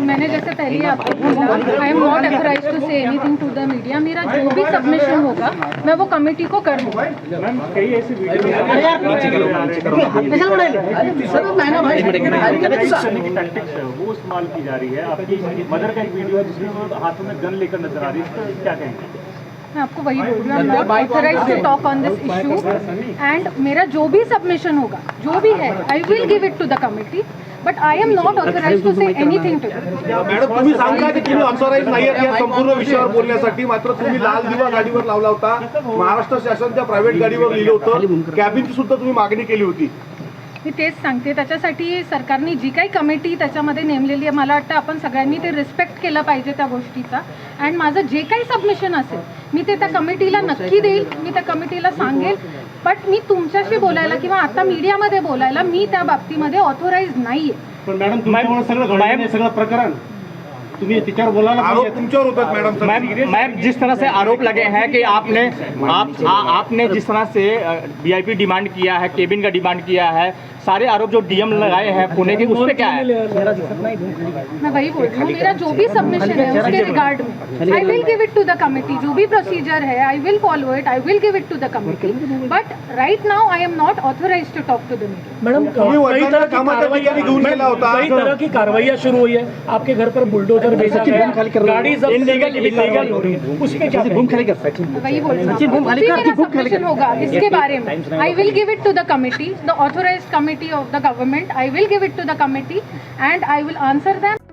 मैंने जैसे पहले ही आपको बोला I am not authorize to say anything to the media मेरा जो भी सबमिशन होगा मैं वो कमेटी को कर दूँगा। मैम कई ऐसी वीडियो टैक्टिक्स है वो इस्तेमाल की जा रही है। आपकी मदर का एक वीडियो है जिसमें हाथों में गन लेकर नज़र आ रही है। क्या कहेंगे? मैं आपको वही बोल रही हूँ to talk on this issue and मेरा जो भी सबमिशन होगा जो भी है I will give it to the committee but I am not authorize to say anything to madam तुम्ही सांगता की तुम्ही ऑथराईज नाही आहेत या संपूर्ण विषयावर बोलण्यासाठी. मात्र तुम्ही लाल दिवा गाडीवर लावला होता. महाराष्ट्र शासन त्या प्रायव्हेट गाडीवर लिहिलं होतं. कॅबिनची सुद्धा तुम्ही मागणी केली होती. मी तेच सांगते. त्याच्यासाठी सरकारने जी काही कमिटी त्याच्यामध्ये नेमलेली आहे मला वाटतं आपण सगळ्यांनी ते रिस्पेक्ट केलं पाहिजे त्या गोष्टीचा. अँड माझं जे काही सबमिशन असेल मी ते त्या कमिटीला नक्की देईल मी त्या कमिटीला सांगेल. बट मी तुमच्याशी बोलायला किंवा आता मीडियामध्ये बोलायला मी त्या बाबतीमध्ये ऑथोराईज नाही आहे पण मॅडम सगळं सगळं प्रकरण. तुम्ही तिच्यावर बोलायला आरोप पाहिजे तुमच्यावर होतात मॅडम सर. मैम मैम जिस तरह से आरोप लगे हैं कि आपने आप आ, आपने जिस तरह से वीआईपी डिमांड किया है केबिन का डिमांड किया है सारे आरोप जो डीएम लगाए हैं पुणे के उस पर क्या है? मैं वही बोल रही हूँ मेरा जो भी सबमिशन है उसके रिगार्ड में। I will give it to the committee जो भी प्रोसीजर है I will follow it I will give it to the committee but right now I am not authorize to talk to the media madam तुम्ही कई वडिलांना तरह की कामाच्या ठिकाणी घेऊन गेला होता. तरह की कार्रवाइयाँ शुरू हुई है। आपके घर पर बुलडोजर गया गाड़ी वही बोल रही होगा इसके बारे में I will give it to the committee the authorize committee of the government I will give it to the committee and I will answer them